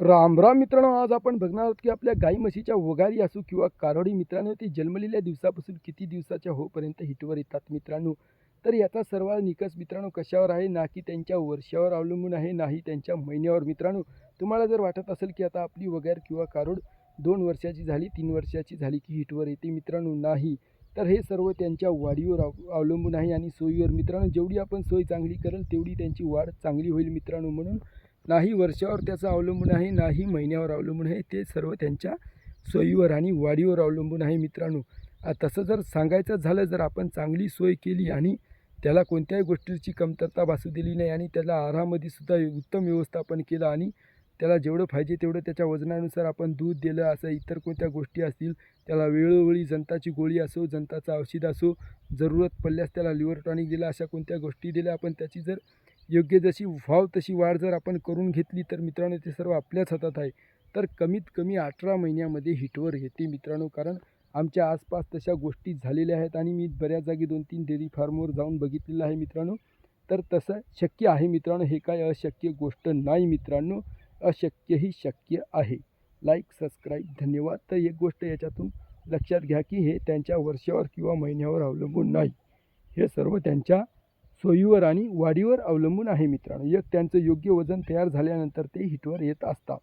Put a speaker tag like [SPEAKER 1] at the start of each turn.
[SPEAKER 1] राम राम मित्रांनो आज आपण बघणार आहोत की आपल्या गाई म्हशीच्या वगारी असू किंवा कारोडी मित्रांनो ते जन्मलेल्या दिवसापासून किती दिवसाच्या होपर्यंत हिटवर येतात मित्रांनो? तर याचा सर्व निकष मित्रांनो कशावर आहे? ना की त्यांच्या वर्षावर अवलंबून आहे नाही त्यांच्या महिन्यावर. मित्रांनो तुम्हाला जर वाटत असेल की आता आपली वगैरे किंवा कारोड दोन वर्षाची झाली तीन वर्षाची झाली की हिटवर येते मित्रांनो नाही. तर हे सर्व त्यांच्या वाढीवर अवलंबून आहे आणि सोयीवर. मित्रांनो जेवढी आपण सोय चांगली करेल तेवढी त्यांची वाढ चांगली होईल मित्रांनो. म्हणून नाही वर्षावर त्याचं अवलंबून आहे नाही महिन्यावर अवलंबून आहे. ते सर्व त्यांच्या सोयीवर आणि वाढीवर अवलंबून आहे मित्रांनो. तसं जर सांगायचं झालं जर आपण चांगली सोय केली आणि त्याला कोणत्याही गोष्टीची कमतरता भासू दिली नाही आणि त्याला आहारामध्ये सुद्धा उत्तम व्यवस्थापन केलं आणि त्याला जेवढं पाहिजे तेवढं त्याच्या वजनानुसार आपण दूध दिलं असं इतर कोणत्या गोष्टी असतील त्याला वेळोवेळी जनताची गोळी असो जनताचं औषध असो जरूरत पडल्यास त्याला लिव्हर टॉनिक दिलं अशा कोणत्या गोष्टी दिल्या आपण त्याची जर योग्य जशी व्हाव तशी वाढ जर आपण करून घेतली तर मित्रांनो ते सर्व आपल्याच हातात आहे. तर कमीत कमी अठरा महिन्यामध्ये हिटवर येते मित्रांनो कारण आमच्या आसपास तशा गोष्टी झालेल्या आहेत आणि मी बऱ्याच जागी दोन तीन डेअरी फार्मवर जाऊन बघितलेलं आहे मित्रांनो. तर तसं शक्य आहे मित्रांनो हे काय अशक्य गोष्ट नाही मित्रांनो अशक्यही शक्य आहे. लाईक सबस्क्राईब धन्यवाद. तर एक गोष्ट याच्यातून लक्षात घ्या की हे त्यांच्या वर्षावर किंवा महिन्यावर अवलंबून नाही. हे सर्व त्यांच्या सोयीवर आणि वाढीवर अवलंबून आहे मित्रांनो. एक त्यांचं योग्य वजन तयार झाल्यानंतर ते हिटवर येत असतात.